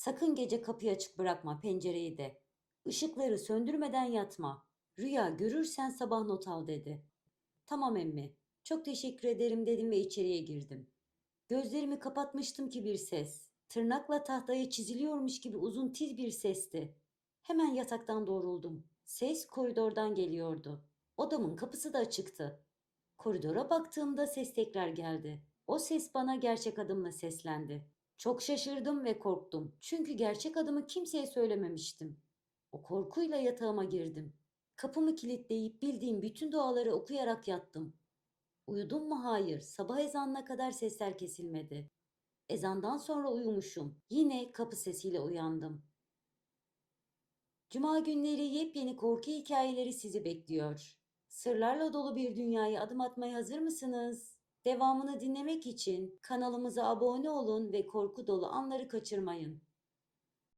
Sakın gece kapıyı açık bırakma pencereyi de. Işıkları söndürmeden yatma. Rüya görürsen sabah not al dedi. Tamam emmi. Çok teşekkür ederim dedim ve içeriye girdim. Gözlerimi kapatmıştım ki bir ses. Tırnakla tahtaya çiziliyormuş gibi uzun tiz bir sesti. Hemen yataktan doğruldum. Ses koridordan geliyordu. Odamın kapısı da açıktı. Koridora baktığımda ses tekrar geldi. O ses bana gerçek adımla seslendi. Çok şaşırdım ve korktum. Çünkü gerçek adımı kimseye söylememiştim. O korkuyla yatağıma girdim. Kapımı kilitleyip bildiğim bütün duaları okuyarak yattım. Uyudum mu? Hayır. Sabah ezanına kadar sesler kesilmedi. Ezandan sonra uyumuşum. Yine kapı sesiyle uyandım. Cuma günleri yepyeni korku hikayeleri sizi bekliyor. Sırlarla dolu bir dünyaya adım atmaya hazır mısınız? Devamını dinlemek için kanalımıza abone olun ve korku dolu anları kaçırmayın.